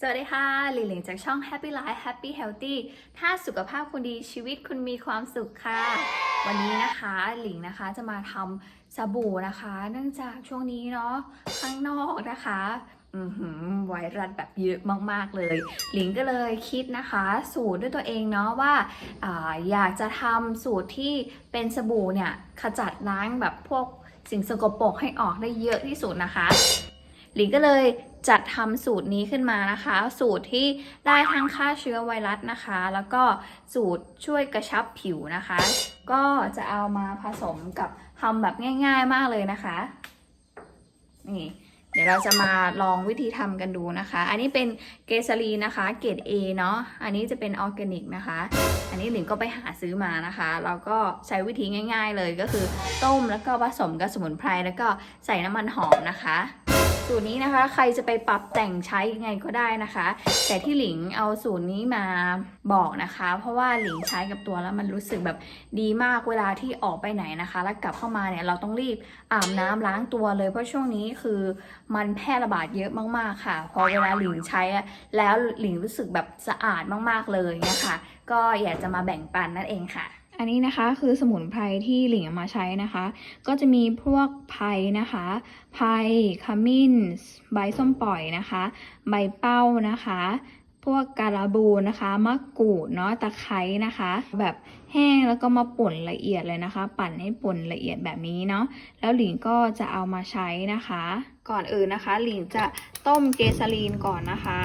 สวัสดีค่ะ หลิงหลิงจากช่อง Happy Life Happy Healthy ถ้าสุขภาพคุณดีชีวิตคุณมีความสุขค่ะ วันนี้นะคะหลิงนะคะจะมาทำสบู่นะคะ เนื่องจากช่วงนี้เนาะข้างนอกนะคะไวรัสแบบเยอะมาก ๆ เลย หลิงก็เลยคิดนะคะ สูตรด้วยตัวเองเนาะว่าอาอยากจะทำสูตรที่เป็นสบู่เนี่ย ขจัดล้างแบบพวกสิ่งสกปรกให้ออกได้เยอะที่สุดนะคะ หลิงก็เลยจัดทำสูตรนี้ขึ้นมานะคะ สูตรที่ได้ทั้งฆ่าเชื้อไวรัสนะคะ แล้วก็สูตรช่วยกระชับผิวนะคะ ก็จะเอามาผสมกับทำแบบง่าย ๆมากเลยนะคะนี่เดี๋ยวเราจะมาลองวิธีทำกันดูนะคะ อันนี้เป็นเกสรีนะคะ เกรด A เนาะ อันนี้จะเป็นออร์แกนิกนะคะ อันนี้หลิงก็ไปหาซื้อมานะคะ เราก็ใช้วิธีง่าย ๆ เลยก็คือต้มแล้วก็ผสมกับสมุนไพรแล้วก็ใส่น้ำมันหอมนะคะ สูตรนี้นะคะ ใครจะไปปรับแต่งใช้ยังไงก็ได้นะคะ แต่ที่หลิงเอาสูตรนี้มาบอกนะคะ เพราะว่าหลิงใช้กับตัวแล้วมันรู้สึกแบบดีมากเวลาที่ออกไปไหนนะคะ แล้วกลับเข้ามาเนี่ยเราต้องรีบอาบน้ำล้างตัวเลยเพราะช่วงนี้คือมันแพร่ระบาดเยอะมากๆค่ะ พอเวลาหลิงใช้แล้วหลิงรู้สึกแบบสะอาดมากๆเลยนี่ยค่ะก็อยากจะมาแบ่งปันนั่นเองค่ะ อันนี้นะคะคือสมุนไพรที่หลิงเอามาใช้นะคะ ก็จะมีพวกไผ่นะคะไผ่ขมิ้น ใบส้มปล่อยนะคะ ใบเป้านะคะ พวกการาบูนะคะมะกรูดเนาะตะไคร้นะคะ แบบแห้งแล้วก็มาป่นละเอียดเลยนะคะ ปั่นให้ป่นละเอียดแบบนี้เนาะแล้วหลิงก็จะเอามาใช้นะคะ ก่อนอื่นนะคะ หลิงจะต้มเกสรีนก่อนนะคะ